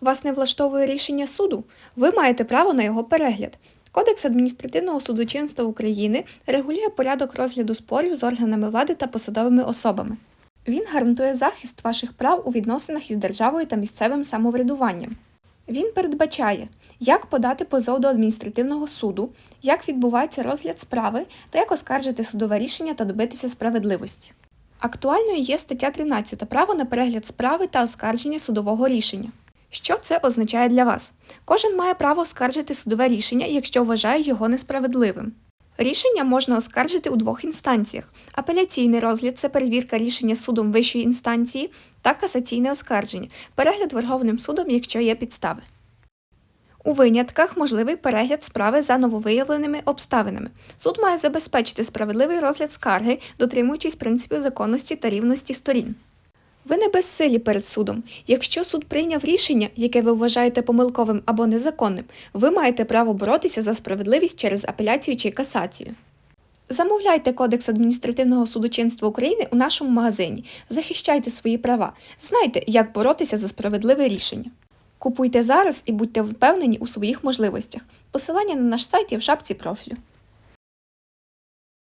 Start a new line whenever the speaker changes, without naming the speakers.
Вас не влаштовує рішення суду? Ви маєте право на його перегляд. Кодекс адміністративного судочинства України регулює порядок розгляду спорів з органами влади та посадовими особами. Він гарантує захист ваших прав у відносинах із державою та місцевим самоврядуванням. Він передбачає, як подати позов до адміністративного суду, як відбувається розгляд справи та як оскаржити судове рішення та добитися справедливості. Актуальною є стаття 13 право на перегляд справи та оскарження судового рішення. Що це означає для вас? Кожен має право оскаржити судове рішення, якщо вважає його несправедливим. Рішення можна оскаржити у двох інстанціях: апеляційний розгляд це перевірка рішення судом вищої інстанції та касаційне оскарження, перегляд Верховним судом, якщо є підстави. У винятках можливий перегляд справи за нововиявленими обставинами. Суд має забезпечити справедливий розгляд скарги, дотримуючись принципів законності та рівності сторін. Ви не безсилі перед судом. Якщо суд прийняв рішення, яке ви вважаєте помилковим або незаконним, ви маєте право боротися за справедливість через апеляцію чи касацію. Замовляйте Кодекс адміністративного судочинства України у нашому магазині. Захищайте свої права. Знайте, як боротися за справедливе рішення. Купуйте зараз і будьте впевнені у своїх можливостях. Посилання на наш сайт є в шапці профілю.